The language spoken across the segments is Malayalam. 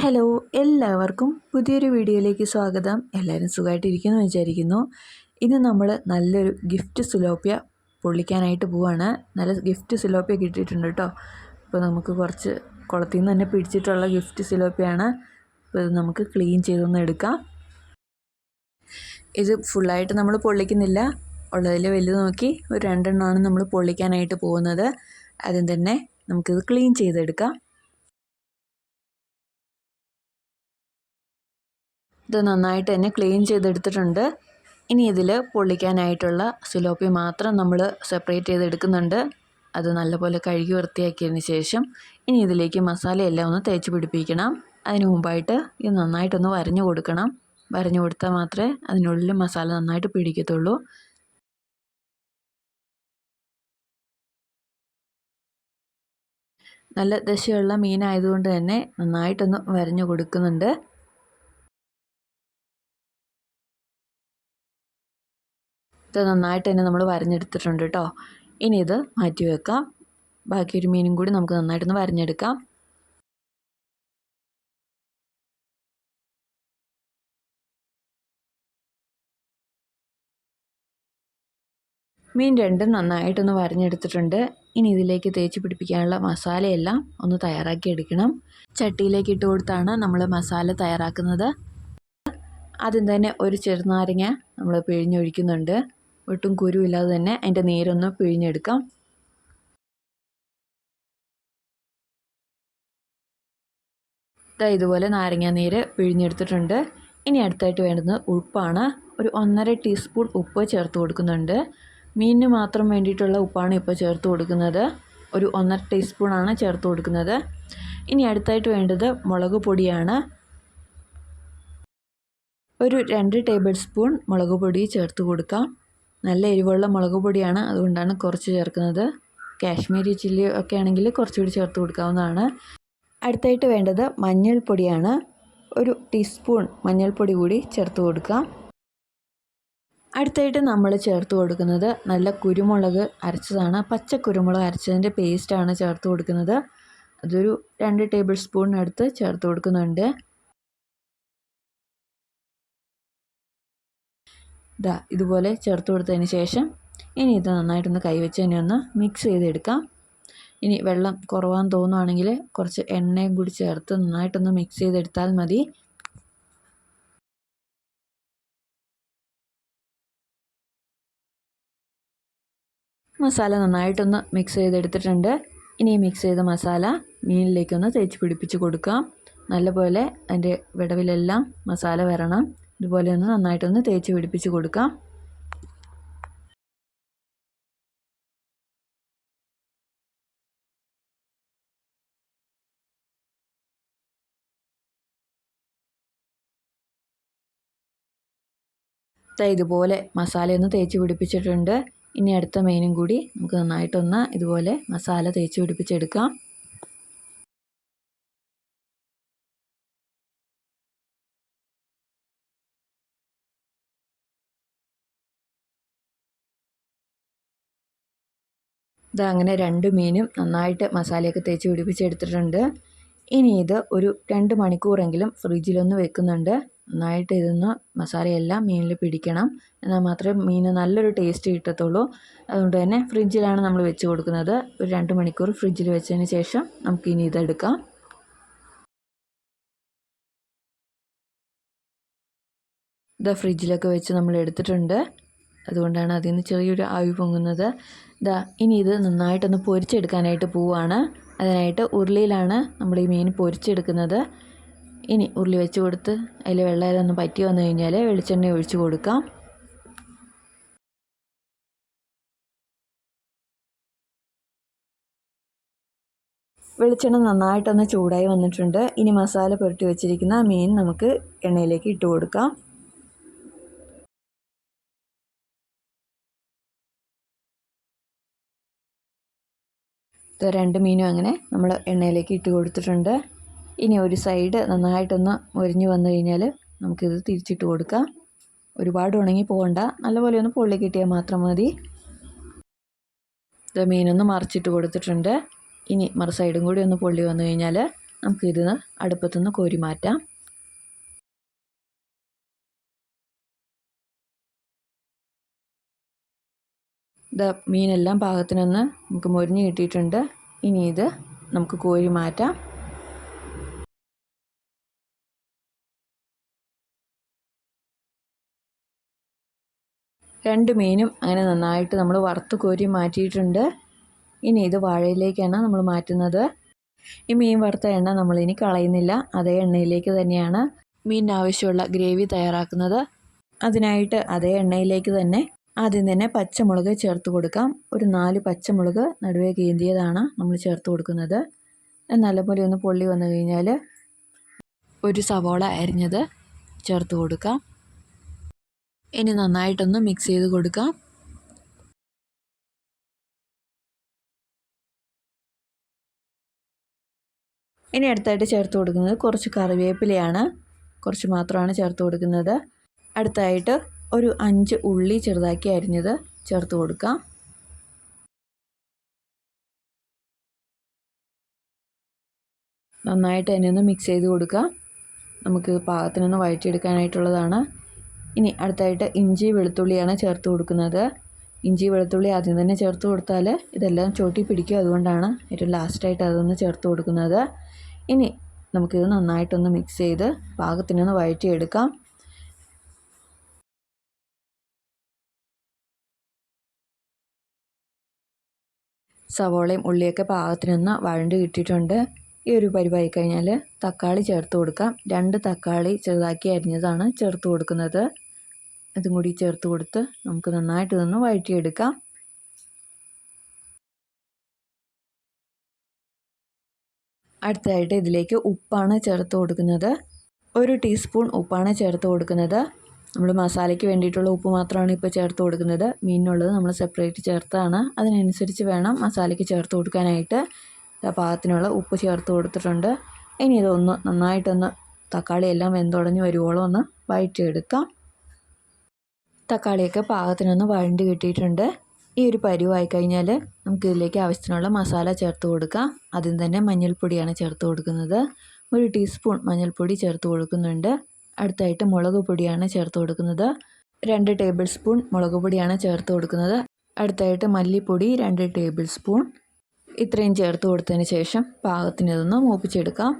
ഹലോ എല്ലാവർക്കും പുതിയൊരു വീഡിയോയിലേക്ക് സ്വാഗതം. എല്ലാവരും സുഖമായിട്ടിരിക്കുന്നു വിചാരിക്കുന്നു. ഇന്ന് നമ്മൾ നല്ലൊരു ഗിഫ്റ്റ് സുലോപ്യ പൊള്ളിക്കാനായിട്ട് പോവാണ്. നല്ല ഗിഫ്റ്റ് സുലോപ്യ കിട്ടിയിട്ടുണ്ട് കേട്ടോ. അപ്പോൾ നമുക്ക് കുറച്ച് കുളത്തിൽ നിന്ന് തന്നെ പിടിച്ചിട്ടുള്ള ഗിഫ്റ്റ് സിലോപ്പിയാണ് അപ്പോൾ ഇത് നമുക്ക് ക്ലീൻ ചെയ്തൊന്ന് എടുക്കാം. ഇത് ഫുള്ളായിട്ട് നമ്മൾ പൊള്ളിക്കുന്നില്ല. ഉള്ളതിൽ വലുത് നോക്കി ഒരു രണ്ടെണ്ണമാണ് നമ്മൾ പൊള്ളിക്കാനായിട്ട് പോകുന്നത്. ആദ്യം തന്നെ നമുക്കിത് ക്ലീൻ ചെയ്തെടുക്കാം. ഇത് നന്നായിട്ട് തന്നെ ക്ലീൻ ചെയ്തെടുത്തിട്ടുണ്ട്. ഇനി ഇതിൽ പൊള്ളിക്കാനായിട്ടുള്ള സിലോപ്പി മാത്രം നമ്മൾ സെപ്പറേറ്റ് ചെയ്തെടുക്കുന്നുണ്ട്. അത് നല്ലപോലെ കഴുകി വൃത്തിയാക്കിയതിന് ശേഷം ഇനി ഇതിലേക്ക് മസാലയെല്ലാം ഒന്ന് തേച്ച് പിടിപ്പിക്കണം. അതിന് മുമ്പായിട്ട് ഇത് നന്നായിട്ടൊന്ന് വരഞ്ഞു കൊടുക്കണം. വരഞ്ഞു കൊടുത്താൽ മാത്രമേ അതിനുള്ളിൽ മസാല നന്നായിട്ട് പിടിക്കത്തുള്ളൂ. നല്ല ദശയുള്ള മീനായതുകൊണ്ട് തന്നെ നന്നായിട്ടൊന്ന് വരഞ്ഞു കൊടുക്കുന്നുണ്ട്. ഇത് നന്നായിട്ട് തന്നെ നമ്മൾ വരഞ്ഞെടുത്തിട്ടുണ്ട് കേട്ടോ ഇനി ഇത് മാറ്റി വെക്കാം. ബാക്കി ഒരു മീനും കൂടി നമുക്ക് നന്നായിട്ടൊന്ന് വരഞ്ഞെടുക്കാം. മീൻ രണ്ടും നന്നായിട്ടൊന്ന് വരഞ്ഞെടുത്തിട്ടുണ്ട്. ഇനി ഇതിലേക്ക് തേച്ച് പിടിപ്പിക്കാനുള്ള മസാലയെല്ലാം ഒന്ന് തയ്യാറാക്കി എടുക്കണം. ചട്ടിയിലേക്ക് ഇട്ട് കൊടുത്താണ് നമ്മൾ മസാല തയ്യാറാക്കുന്നത്. ആദ്യം തന്നെ ഒരു ചെറുനാരങ്ങ നമ്മൾ പിഴിഞ്ഞൊഴിക്കുന്നുണ്ട്. ഒട്ടും കുരുവില്ലാതെ തന്നെ അതിന്റെ നീരൊന്ന് പിഴിഞ്ഞെടുക്കാം. ഇതാ ഇതുപോലെ നാരങ്ങ നീര് പിഴിഞ്ഞെടുത്തിട്ടുണ്ട്. ഇനി അടുത്തായിട്ട് വേണ്ടുന്നത് ഉപ്പാണ്. ഒരു ഒന്നര ടീസ്പൂൺ ഉപ്പ് ചേർത്ത് കൊടുക്കുന്നുണ്ട്. മീനിന് മാത്രം വേണ്ടിയിട്ടുള്ള ഉപ്പാണ് ഇപ്പോൾ ചേർത്ത് കൊടുക്കുന്നത്. ഒരു ഒന്നര ടീസ്പൂണാണ് ചേർത്ത് കൊടുക്കുന്നത്. ഇനി അടുത്തായിട്ട് വേണ്ടത് മുളക് പൊടിയാണ്. ഒരു രണ്ട് ടേബിൾ സ്പൂൺ മുളക് പൊടി ചേർത്ത് കൊടുക്കാം. നല്ല എരിവുള്ള മുളക് പൊടിയാണ് അതുകൊണ്ടാണ് കുറച്ച് ചേർക്കുന്നത്. കാശ്മീരി ചില്ലി ഒക്കെ ആണെങ്കിൽ കുറച്ചുകൂടി ചേർത്ത് കൊടുക്കാവുന്നതാണ്. അടുത്തായിട്ട് വേണ്ടത് മഞ്ഞൾപ്പൊടിയാണ്. ഒരു ടീസ്പൂൺ മഞ്ഞൾപ്പൊടി കൂടി ചേർത്ത് കൊടുക്കാം. അടുത്തായിട്ട് നമ്മൾ ചേർത്ത് കൊടുക്കുന്നത് നല്ല കുരുമുളക് അരച്ചതാണ്. പച്ച കുരുമുളക് അരച്ചതിന്റെ പേസ്റ്റാണ് ചേർത്ത് കൊടുക്കുന്നത്. അതൊരു രണ്ട് ടേബിൾ സ്പൂണിനടുത്ത് ചേർത്ത് കൊടുക്കുന്നുണ്ട്. ഇതാ ഇതുപോലെ ചേർത്ത് കൊടുത്തതിന് ശേഷം ഇനി ഇത് നന്നായിട്ടൊന്ന് കൈവച്ച് തന്നെ ഒന്ന് മിക്സ് ചെയ്തെടുക്കാം. ഇനി വെള്ളം കുറവാന്ന് തോന്നുവാണെങ്കിൽ കുറച്ച് എണ്ണയും കൂടി ചേർത്ത് നന്നായിട്ടൊന്ന് മിക്സ് ചെയ്തെടുത്താൽ മതി. മസാല നന്നായിട്ടൊന്ന് മിക്സ് ചെയ്തെടുത്തിട്ടുണ്ട്. ഇനി മിക്സ് ചെയ്ത മസാല മീനിലേക്കൊന്ന് തേച്ച് പിടിപ്പിച്ച് കൊടുക്കാം. നല്ലപോലെ അതിന്റെ വിടവിലെല്ലാം മസാല വരണം. ഇതുപോലെ ഒന്ന് നന്നായിട്ടൊന്ന് തേച്ച് പിടിപ്പിച്ച് കൊടുക്കാം. ഇതുപോലെ മസാലയൊന്ന് തേച്ച് പിടിപ്പിച്ചിട്ടുണ്ട്. ഇനി അടുത്ത മെയിനും കൂടി നമുക്ക് നന്നായിട്ടൊന്ന് ഇതുപോലെ മസാല തേച്ച് പിടിപ്പിച്ചെടുക്കാം. അങ്ങനെ രണ്ട് മീനും നന്നായിട്ട് മസാലയൊക്കെ തേച്ച് പിടിപ്പിച്ചെടുത്തിട്ടുണ്ട്. ഇനി ഇത് ഒരു രണ്ട് മണിക്കൂറെങ്കിലും ഫ്രിഡ്ജിലൊന്ന് വെക്കുന്നുണ്ട്. നന്നായിട്ട് ഇതൊന്ന് മസാലയെല്ലാം മീനിൽ പിടിക്കണം. എന്നാൽ മാത്രമേ മീൻ നല്ലൊരു ടേസ്റ്റ് കിട്ടത്തുള്ളൂ. അതുകൊണ്ട് തന്നെ ഫ്രിഡ്ജിലാണ് നമ്മൾ വെച്ച് കൊടുക്കുന്നത്. ഒരു രണ്ട് മണിക്കൂർ ഫ്രിഡ്ജിൽ വെച്ചതിന് ശേഷം നമുക്ക് ഇനി ഇതെടുക്കാം. ഇത് ഫ്രിഡ്ജിലൊക്കെ വെച്ച് നമ്മൾ എടുത്തിട്ടുണ്ട്. അതുകൊണ്ടാണ് അതിൽ നിന്ന് ചെറിയൊരു ആവി പൊങ്ങുന്നത്. ഇതാ ഇനി ഇത് നന്നായിട്ടൊന്ന് പൊരിച്ചെടുക്കാനായിട്ട് പോവുകയാണ് അതിനായിട്ട് ഉരുളിയിലാണ് നമ്മൾ ഈ മീൻ പൊരിച്ചെടുക്കുന്നത്. ഇനി ഉരുളി വെച്ച് കൊടുത്ത് അതിൽ വെള്ളം ഒന്ന് പറ്റി വന്നു കഴിഞ്ഞാൽ വെളിച്ചെണ്ണ ഒഴിച്ച് കൊടുക്കാം. വെളിച്ചെണ്ണ നന്നായിട്ടൊന്ന് ചൂടായി വന്നിട്ടുണ്ട്. ഇനി മസാല പുരട്ടി വെച്ചിരിക്കുന്ന മീൻ നമുക്ക് എണ്ണയിലേക്ക് ഇട്ട് കൊടുക്കാം. രണ്ട് മീനും അങ്ങനെ നമ്മൾ എണ്ണയിലേക്ക് ഇട്ട് കൊടുത്തിട്ടുണ്ട്. ഇനി ഒരു സൈഡ് നന്നായിട്ടൊന്ന് മുരിഞ്ഞ് വന്നു കഴിഞ്ഞാൽ നമുക്കിത് തിരിച്ചിട്ട് കൊടുക്കാം. ഒരുപാട് ഉണങ്ങി പോകണ്ട നല്ലപോലെ ഒന്ന് പൊള്ളി കിട്ടിയാൽ മാത്രം മതി. ഇത് മീനൊന്ന് മറിച്ചിട്ട് കൊടുത്തിട്ടുണ്ട്. ഇനി മറു സൈഡും കൂടി ഒന്ന് പൊള്ളി വന്നു കഴിഞ്ഞാൽ നമുക്കിത് അടുപ്പത്തുനിന്ന് കോരി മാറ്റാം. ഇത് മീനെല്ലാം പാകത്തിനൊന്ന് നമുക്ക് മൊരിഞ്ഞ് കിട്ടിയിട്ടുണ്ട്. ഇനി ഇത് നമുക്ക് കോരി മാറ്റാം. രണ്ട് മീനും അങ്ങനെ നന്നായിട്ട് നമ്മൾ വറുത്ത് കോരി മാറ്റിയിട്ടുണ്ട്. ഇനി ഇത് വാഴയിലേക്കാണ് നമ്മൾ മാറ്റുന്നത്. ഈ മീൻ വറുത്ത എണ്ണ നമ്മളിനി കളയുന്നില്ല. അതേ എണ്ണയിലേക്ക് തന്നെയാണ് മീനിന് ആവശ്യമുള്ള ഗ്രേവി തയ്യാറാക്കുന്നത്. അതിനായിട്ട് അതേ എണ്ണയിലേക്ക് തന്നെ ആദ്യം തന്നെ പച്ചമുളക് ചേർത്ത് കൊടുക്കാം. ഒരു നാല് പച്ചമുളക് നടുവേ കീന്തിയതാണ് നമ്മൾ ചേർത്ത് കൊടുക്കുന്നത്. നല്ലപോലെ ഒന്ന് പൊള്ളി വന്നു കഴിഞ്ഞാൽ ഒരു സവോള അരിഞ്ഞത് ചേർത്ത് കൊടുക്കാം. ഇനി നന്നായിട്ടൊന്ന് മിക്സ് ചെയ്ത് കൊടുക്കാം. ഇനി അടുത്തായിട്ട് ചേർത്ത് കൊടുക്കുന്നത് കുറച്ച് കറിവേപ്പിലയാണ്. കുറച്ച് മാത്രമാണ് ചേർത്ത് കൊടുക്കുന്നത്. അടുത്തായിട്ട് ഒരു അഞ്ച് ഉള്ളി ചെറുതാക്കി അരിഞ്ഞത് ചേർത്ത് കൊടുക്കാം. നന്നായിട്ട് തന്നെ ഒന്ന് മിക്സ് ചെയ്ത് കൊടുക്കുക. നമുക്ക് പാകത്തിനൊന്ന് വഴറ്റിയെടുക്കാനായിട്ടുള്ളതാണ്. ഇനി അടുത്തായിട്ട് ഇഞ്ചി വെളുത്തുള്ളിയാണ് ചേർത്ത് കൊടുക്കുന്നത്. ഇഞ്ചി വെളുത്തുള്ളി ആദ്യം തന്നെ ചേർത്ത് കൊടുത്താൽ ഇതെല്ലാം ചോട്ടി പിടിക്കും. അതുകൊണ്ടാണ് ഏറ്റവും ലാസ്റ്റായിട്ട് അതൊന്ന് ചേർത്ത് കൊടുക്കുന്നത്. ഇനി നമുക്കിത് നന്നായിട്ടൊന്ന് മിക്സ് ചെയ്ത് പാകത്തിനൊന്ന് വഴറ്റിയെടുക്കാം. സവോളയും ഉള്ളിയൊക്കെ പാകത്തിനൊന്ന് വഴണ്ട് കിട്ടിയിട്ടുണ്ട്. ഈ ഒരു പരിവായി കഴിഞ്ഞാൽ തക്കാളി ചേർത്ത് കൊടുക്കാം. രണ്ട് തക്കാളി ചെറുതാക്കി അരിഞ്ഞതാണ് ചേർത്ത് കൊടുക്കുന്നത്. അതും കൂടി ചേർത്ത് കൊടുത്ത് നമുക്ക് നന്നായിട്ട് ഇതൊന്ന് വഴറ്റിയെടുക്കാം. അടുത്തതായിട്ട് ഇതിലേക്ക് ഉപ്പാണ് ചേർത്ത് കൊടുക്കുന്നത്. ഒരു ടീസ്പൂൺ ഉപ്പാണ് ചേർത്ത് കൊടുക്കുന്നത്. നമ്മൾ മസാലയ്ക്ക് വേണ്ടിയിട്ടുള്ള ഉപ്പ് മാത്രമാണ് ഇപ്പോൾ ചേർത്ത് കൊടുക്കുന്നത്. മീനിനുള്ളത് നമ്മൾ സെപ്പറേറ്റ് ചേർത്താണ്. അതിനനുസരിച്ച് വേണം മസാലയ്ക്ക് ചേർത്ത് കൊടുക്കാനായിട്ട്. പാകത്തിനുള്ള ഉപ്പ് ചേർത്ത് കൊടുത്തിട്ടുണ്ട്. ഇനി ഇതൊന്ന് നന്നായിട്ടൊന്ന് തക്കാളി എല്ലാം വെന്തുടഞ്ഞ് വരുവോളം ഒന്ന് വഴറ്റിയെടുക്കാം തക്കാളിയൊക്കെ പാകത്തിനൊന്ന് വഴണ്ടി കിട്ടിയിട്ടുണ്ട്. ഈ ഒരു പരുവായി കഴിഞ്ഞാൽ നമുക്ക് ഇതിലേക്ക് ആവശ്യത്തിനുള്ള മസാല ചേർത്ത് കൊടുക്കാം. ആദ്യം തന്നെ മഞ്ഞൾപ്പൊടിയാണ് ചേർത്ത് കൊടുക്കുന്നത്. ഒരു ടീസ്പൂൺ മഞ്ഞൾപ്പൊടി ചേർത്ത് കൊടുക്കുന്നുണ്ട്. അടുത്തായിട്ട് മുളക് പൊടിയാണ് ചേർത്ത് കൊടുക്കുന്നത്. രണ്ട് ടേബിൾ സ്പൂൺ മുളക് പൊടിയാണ് ചേർത്ത് കൊടുക്കുന്നത്. അടുത്തായിട്ട് മല്ലിപ്പൊടി രണ്ട് ടേബിൾ സ്പൂൺ ഇത്രയും ചേർത്ത് കൊടുത്തതിന് ശേഷം പാകത്തിന് ഇതൊന്ന് മൂപ്പിച്ചെടുക്കാം.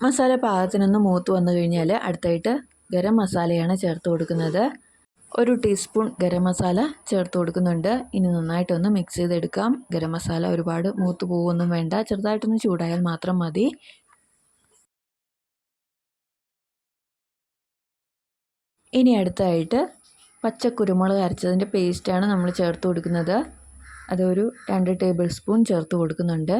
മസാല പാകത്തിനൊന്ന് മൂത്ത് വന്നു കഴിഞ്ഞാൽ അടുത്തായിട്ട് ഗരം മസാലയാണ് ചേർത്ത് കൊടുക്കുന്നത്. ഒരു ടീസ്പൂൺ ഗരം മസാല ചേർത്ത് കൊടുക്കുന്നുണ്ട്. ഇനി നന്നായിട്ടൊന്ന് മിക്സ് ചെയ്തെടുക്കാം. ഗരം മസാല ഒരുപാട് മൂത്ത് പോവൊന്നും വേണ്ട. ചെറുതായിട്ടൊന്ന് ചൂടായാൽ മാത്രം മതി. ഇനി അടുത്തായിട്ട് പച്ച കുരുമുളക് അരച്ചതിന്റെ പേസ്റ്റാണ് നമ്മൾ ചേർത്ത് കൊടുക്കുന്നത്. അതൊരു രണ്ട് ടേബിൾ സ്പൂൺ ചേർത്ത് കൊടുക്കുന്നുണ്ട്.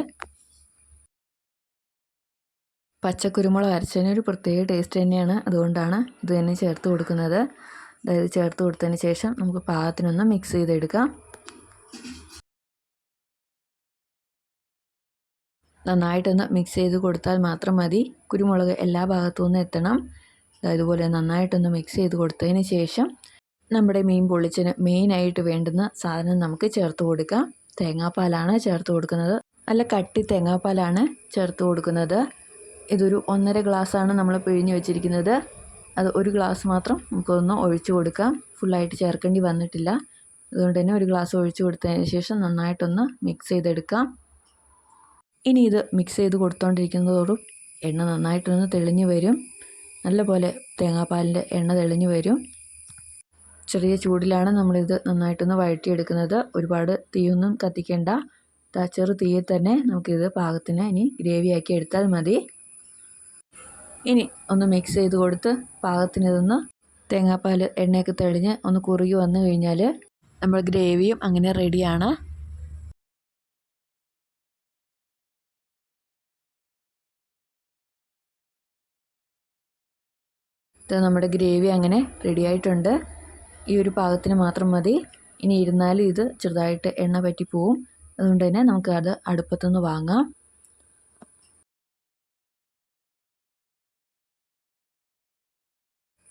പച്ചക്കുരുമുളക് അരച്ചതിന് ഒരു പ്രത്യേക ടേസ്റ്റ് തന്നെയാണ്. അതുകൊണ്ടാണ് ഇത് തന്നെ ചേർത്ത് കൊടുക്കുന്നത്. അതായത് ചേർത്ത് കൊടുത്തതിന് ശേഷം നമുക്ക് പാകത്തിനൊന്ന് മിക്സ് ചെയ്തെടുക്കാം. നന്നായിട്ടൊന്ന് മിക്സ് ചെയ്ത് കൊടുത്താൽ മാത്രം മതി. കുരുമുളക് എല്ലാ ഭാഗത്തു നിന്നും എത്തണം. അതുപോലെ നന്നായിട്ടൊന്ന് മിക്സ് ചെയ്ത് കൊടുത്തതിന് ശേഷം നമ്മുടെ മീൻ പൊള്ളിച്ചിന് മെയിനായിട്ട് വേണ്ടുന്ന സാധനം നമുക്ക് ചേർത്ത് കൊടുക്കാം. തേങ്ങാപ്പാലാണ് ചേർത്ത് കൊടുക്കുന്നത്. നല്ല കട്ടി തേങ്ങാപ്പാലാണ് ചേർത്ത് കൊടുക്കുന്നത്. ഇതൊരു ഒന്നര ഗ്ലാസ്സാണ് നമ്മൾ പിഴിഞ്ഞ് വെച്ചിരിക്കുന്നത്. അത് ഒരു ഗ്ലാസ് മാത്രം നമുക്കൊന്ന് ഒഴിച്ച് കൊടുക്കാം. ഫുള്ളായിട്ട് ചേർക്കേണ്ടി വന്നിട്ടില്ല. അതുകൊണ്ട് തന്നെ ഒരു ഗ്ലാസ് ഒഴിച്ച് കൊടുത്തതിന് ശേഷം നന്നായിട്ടൊന്ന് മിക്സ് ചെയ്തെടുക്കാം. ഇനി ഇത് മിക്സ് ചെയ്ത് കൊടുത്തുകൊണ്ടിരിക്കുന്നതോടും എണ്ണ നന്നായിട്ടൊന്ന് തെളിഞ്ഞു വരും. നല്ലപോലെ തേങ്ങാപ്പാലിന്റെ എണ്ണ തെളിഞ്ഞു വരും. ചെറിയ ചൂടിലാണ് നമ്മളിത് നന്നായിട്ടൊന്ന് വഴറ്റിയെടുക്കുന്നത്. ഒരുപാട് തീയൊന്നും കത്തിക്കേണ്ട. ചെറു തീയിൽ തന്നെ നമുക്കിത് പാകത്തിന് ഇനി ഗ്രേവിയാക്കി എടുത്താൽ മതി. ഇനി ഒന്ന് മിക്സ് ചെയ്ത് കൊടുത്ത് പാകത്തിന് ഇതൊന്ന് തേങ്ങാപ്പാൽ എണ്ണയൊക്കെ തെളിഞ്ഞ് ഒന്ന് കുറുകി വന്നു കഴിഞ്ഞാൽ നമ്മൾ ഗ്രേവിയും അങ്ങനെ റെഡിയാണ് ഇത് നമ്മുടെ ഗ്രേവി അങ്ങനെ റെഡിയായിട്ടുണ്ട് ഈ ഒരു പാകത്തിന് മാത്രം മതി. ഇനി ഇരുന്നാലും ഇത് ചെറുതായിട്ട് എണ്ണ പറ്റി പോവും അതുകൊണ്ട് തന്നെ നമുക്കത് അടുപ്പത്തുനിന്ന് വാങ്ങാം.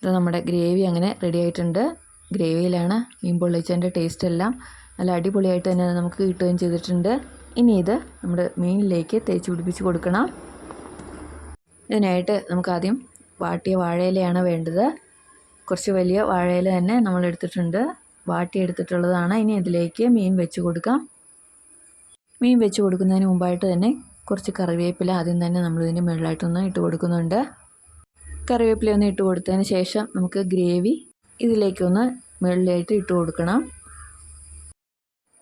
ഇത് നമ്മുടെ ഗ്രേവി അങ്ങനെ റെഡി ആയിട്ടുണ്ട്. ഗ്രേവിയിലാണ് മീൻ പൊള്ളിച്ചതിന്റെ ടേസ്റ്റ് എല്ലാം. നല്ല അടിപൊളിയായിട്ട് തന്നെ നമുക്ക് കിട്ടുകയും ചെയ്തിട്ടുണ്ട്. ഇനി ഇത് നമ്മുടെ മീനിലേക്ക് തേച്ച് പിടിപ്പിച്ച് കൊടുക്കണം. ഇതിനായിട്ട് നമുക്കാദ്യം വാട്ടിയ വാഴയിലയാണ് വേണ്ടത്. കുറച്ച് വലിയ വാഴയില തന്നെ നമ്മൾ എടുത്തിട്ടുണ്ട്. വാട്ടിയെടുത്തിട്ടുള്ളതാണ് ഇനി ഇതിലേക്ക് മീൻ വെച്ച് കൊടുക്കാം. മീൻ വെച്ച് കൊടുക്കുന്നതിന് മുമ്പായിട്ട് തന്നെ കുറച്ച് കറിവേപ്പില ആദ്യം തന്നെ നമ്മളിതിന്റെ മുകളിലായിട്ടൊന്ന് ഇട്ട് കൊടുക്കുന്നുണ്ട്. കറിവേപ്പില ഒന്ന് ഇട്ട് കൊടുത്തതിന് ശേഷം നമുക്ക് ഗ്രേവി ഇതിലേക്കൊന്ന് മുകളിലായിട്ട് ഇട്ട് കൊടുക്കണം.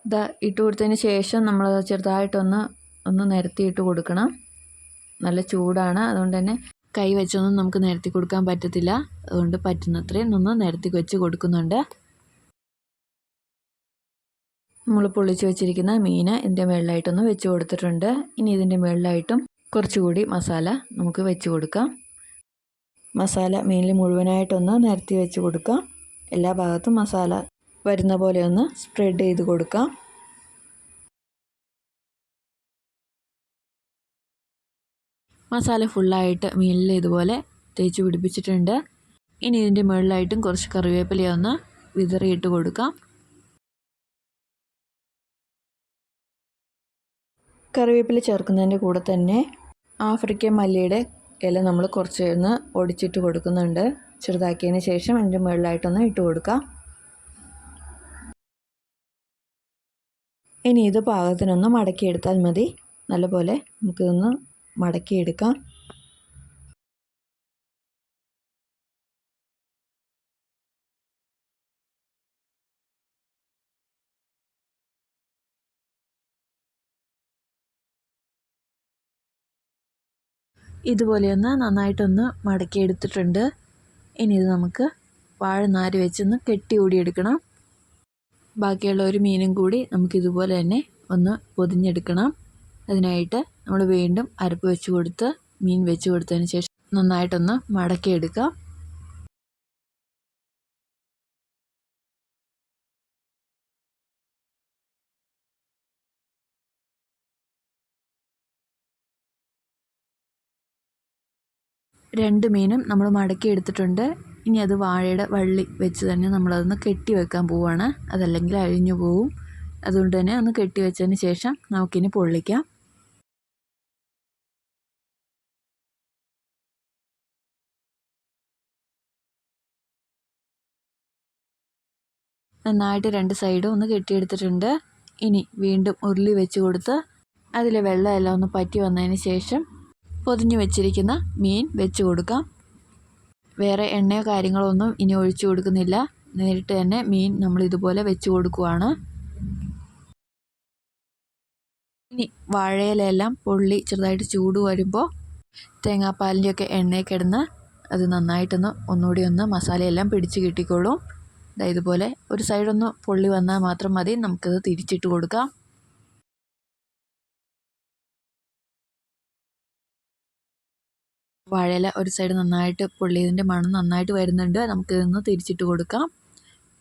ഇതാ ഇട്ട് കൊടുത്തതിന് ശേഷം നമ്മൾ ചെറുതായിട്ടൊന്ന് ഒന്ന് നിരത്തി ഇട്ട് കൊടുക്കണം. നല്ല ചൂടാണ്. അതുകൊണ്ട് തന്നെ കൈ വെച്ചൊന്നും നമുക്ക് നിരത്തി കൊടുക്കാൻ പറ്റത്തില്ല. അതുകൊണ്ട് പറ്റുന്നത്രയും ഒന്ന് നിരത്തി വെച്ച് കൊടുക്കുന്നുണ്ട്. നമ്മൾ പൊള്ളിച്ച് വെച്ചിരിക്കുന്ന മീൻ ഇതിന്റെ മുകളിലായിട്ടൊന്ന് വെച്ച് കൊടുത്തിട്ടുണ്ട്. ഇനി ഇതിന്റെ മുകളിലായിട്ടും കുറച്ചുകൂടി മസാല നമുക്ക് വെച്ച് കൊടുക്കാം. മസാല മീനിൽ മുഴുവനായിട്ടൊന്ന് നിരത്തി വെച്ച് കൊടുക്കാം എല്ലാ ഭാഗത്തും മസാല വരുന്ന പോലെ ഒന്ന് സ്പ്രെഡ് ചെയ്ത് കൊടുക്കാം മസാല ഫുള്ളായിട്ട് മീനിൽ ഇതുപോലെ തേച്ച് പിടിപ്പിച്ചിട്ടുണ്ട്. ഇനി ഇതിന്റെ മുകളിലായിട്ടും കുറച്ച് കറിവേപ്പില ഒന്ന് വിതറിയിട്ട് കൊടുക്കാം കറിവേപ്പില ചേർക്കുന്നതിന്റെ കൂടെ തന്നെ ആഫ്രിക്കൻ മല്ലിയുടെ ഇല നമ്മൾ കുറച്ച് ഒന്ന് ഒടിച്ചിട്ട് കൊടുക്കുന്നുണ്ട്. ചെറുതാക്കിയതിന് ശേഷം അതിന്റെ മുകളിലായിട്ടൊന്ന് ഇട്ട് കൊടുക്കാം. ഇനി ഇത് പാകത്തിനൊന്ന് മടക്കിയെടുത്താൽ മതി. നല്ലപോലെ നമുക്കിതൊന്ന് മടക്കിയെടുക്കാം. ഇതുപോലെയൊന്ന് നന്നായിട്ടൊന്ന് മടക്കി എടുത്തിട്ടുണ്ട് ഇനി ഇത് നമുക്ക് വാഴനാര് വെച്ചൊന്ന് കെട്ടി ഓടിയെടുക്കണം ബാക്കിയുള്ള ഒരു മീനും കൂടി നമുക്കിതുപോലെ തന്നെ ഒന്ന് പൊതിഞ്ഞെടുക്കണം. അതിനായിട്ട് നമ്മൾ വീണ്ടും അരപ്പ് വെച്ച് കൊടുത്ത് മീൻ വെച്ച് കൊടുത്തതിന് ശേഷം നന്നായിട്ടൊന്ന് മടക്കിയെടുക്കാം. രണ്ട് മീനും നമ്മൾ മടക്കി എടുത്തിട്ടുണ്ട്. ഇനി അത് വാഴയുടെ വള്ളി വെച്ച് തന്നെ നമ്മളതൊന്ന് കെട്ടി വെക്കാൻ പോവുകയാണ് അതല്ലെങ്കിൽ അഴിഞ്ഞു പോവും. അതുകൊണ്ട് തന്നെ ഒന്ന് കെട്ടി വെച്ചതിന് ശേഷം നമുക്കിനി പൊള്ളിക്കാം. നന്നായിട്ട് രണ്ട് സൈഡും ഒന്ന് കെട്ടിയെടുത്തിട്ടുണ്ട്. ഇനി വീണ്ടും ഉരുളി വെച്ച് കൊടുത്ത് അതിൽ വെള്ളമെല്ലാം ഒന്ന് പറ്റി വന്നതിന് ശേഷം പൊതിഞ്ഞു വെച്ചിരിക്കുന്ന മീൻ വെച്ച് കൊടുക്കാം. വേറെ എണ്ണയോ കാര്യങ്ങളോ ഒന്നും ഇനി ഒഴിച്ചു കൊടുക്കുന്നില്ല. നേരിട്ട് തന്നെ മീൻ നമ്മൾ ഇതുപോലെ വെച്ച് കൊടുക്കുവാണ്. ഇനി വാഴയിലെല്ലാം പൊള്ളി ചെറുതായിട്ട് ചൂട് വരുമ്പോൾ തേങ്ങാപ്പാലിന്റെയൊക്കെ എണ്ണയിൽ കിടന്ന് അത് നന്നായിട്ടൊന്ന് ഒന്നുകൂടി ഒന്ന് മസാലയെല്ലാം പിടിച്ച് കിട്ടിക്കോളും. ഇതുപോലെ ഒരു സൈഡൊന്ന് പൊള്ളി വന്നാൽ മാത്രം മതി. നമുക്കത് തിരിച്ചിട്ട് കൊടുക്കാം. വാഴയില ഒരു സൈഡ് നന്നായിട്ട് പൊള്ളിയതിന്റെ മണം നന്നായിട്ട് വരുന്നുണ്ട്. നമുക്ക് നമുക്കിതൊന്ന് തിരിച്ചിട്ട് കൊടുക്കാം.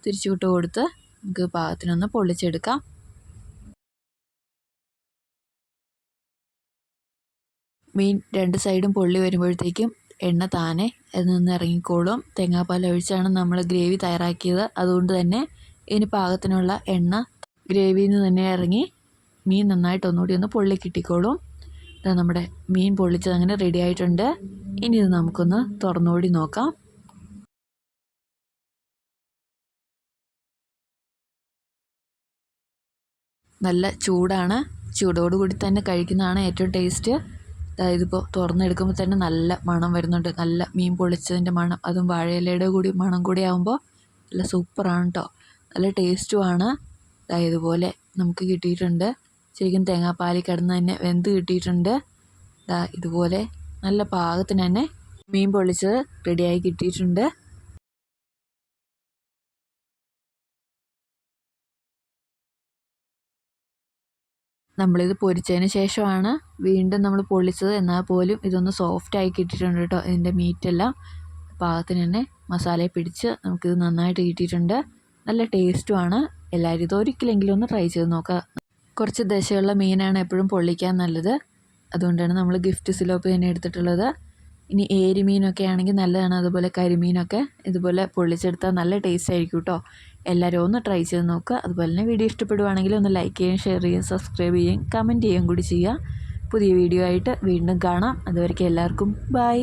തിരിച്ചിട്ട് കൊടുത്ത് നമുക്ക് പാകത്തിനൊന്ന് പൊള്ളിച്ചെടുക്കാം. മീൻ രണ്ട് സൈഡും പൊള്ളി വരുമ്പോഴത്തേക്കും എണ്ണ താനെ അതിൽ നിന്ന് ഇറങ്ങിക്കോളും. തേങ്ങാപ്പാൽ ഒഴിച്ചാണ് നമ്മൾ ഗ്രേവി തയ്യാറാക്കിയത്. അതുകൊണ്ട് തന്നെ ഇതിന് പാകത്തിനുള്ള എണ്ണ ഗ്രേവിയിൽ നിന്ന് തന്നെ ഇറങ്ങി മീൻ നന്നായിട്ട് ഒന്നുകൂടി ഒന്ന് പൊള്ളി കിട്ടിക്കോളും. നമ്മുടെ മീൻ പൊള്ളിച്ചത് അങ്ങനെ റെഡി ആയിട്ടുണ്ട്. ഇനി ഇത് നമുക്കൊന്ന് തുറന്നുകൂടി നോക്കാം. നല്ല ചൂടാണ്. ചൂടോടുകൂടി തന്നെ കഴിക്കുന്നതാണ് ഏറ്റവും ടേസ്റ്റ് അതായത് ഇപ്പോൾ തുറന്നെടുക്കുമ്പോൾ തന്നെ നല്ല മണം വരുന്നുണ്ട്. നല്ല മീൻ പൊളിച്ചതിന്റെ മണം. അതും വാഴയിലയുടെ കൂടി മണം കൂടി ആകുമ്പോൾ നല്ല സൂപ്പറാണ് കേട്ടോ നല്ല ടേസ്റ്റുമാണ് ഇതുപോലെ നമുക്ക് കിട്ടിയിട്ടുണ്ട്. ശരിക്കും തേങ്ങാപ്പാലിൽ കിടന്ന് തന്നെ വെന്ത് കിട്ടിയിട്ടുണ്ട്. ദാ ഇതുപോലെ നല്ല പാകത്തിന് തന്നെ മീൻ പൊള്ളിച്ചത് റെഡിയായി കിട്ടിയിട്ടുണ്ട്. നമ്മളിത് പൊരിച്ചതിന് ശേഷമാണ് വീണ്ടും നമ്മൾ പൊള്ളിച്ചത്. എന്നാൽ പോലും ഇതൊന്ന് സോഫ്റ്റായി കിട്ടിയിട്ടുണ്ട് കേട്ടോ ഇതിന്റെ മീറ്റെല്ലാം പാകത്തിന് തന്നെ മസാലയെ പിടിച്ച് നമുക്കിത് നന്നായിട്ട് കിട്ടിയിട്ടുണ്ട്. നല്ല ടേസ്റ്റുമാണ് എല്ലാവരും ഇതൊരിക്കലെങ്കിലും ഒന്ന് ട്രൈ ചെയ്ത് നോക്കുക കുറച്ച് ദശയുള്ള മീനാണ് എപ്പോഴും പൊള്ളിക്കാൻ നല്ലത്. അതുകൊണ്ടാണ് നമ്മൾ ഗിഫ്റ്റ് സിലോപ്പ് തന്നെ എടുത്തിട്ടുള്ളത്. ഇനി ഏരി മീനൊക്കെ ആണെങ്കിൽ നല്ലതാണ്. അതുപോലെ കരിമീനൊക്കെ ഇതുപോലെ പൊള്ളിച്ചെടുത്താൽ നല്ല ടേസ്റ്റ് ആയിരിക്കും കേട്ടോ എല്ലാവരും ഒന്ന് ട്രൈ ചെയ്ത് നോക്കുക. അതുപോലെ തന്നെ വീഡിയോ ഇഷ്ടപ്പെടുവാണെങ്കിൽ ഒന്ന് ലൈക്ക് ചെയ്യുകയും ഷെയർ ചെയ്യുകയും സബ്സ്ക്രൈബ് ചെയ്യുകയും കമന്റ് ചെയ്യുകയും കൂടി ചെയ്യുക. പുതിയ വീഡിയോ ആയിട്ട് വീണ്ടും കാണാം. അതുവരയ്ക്ക് എല്ലാവർക്കും ബൈ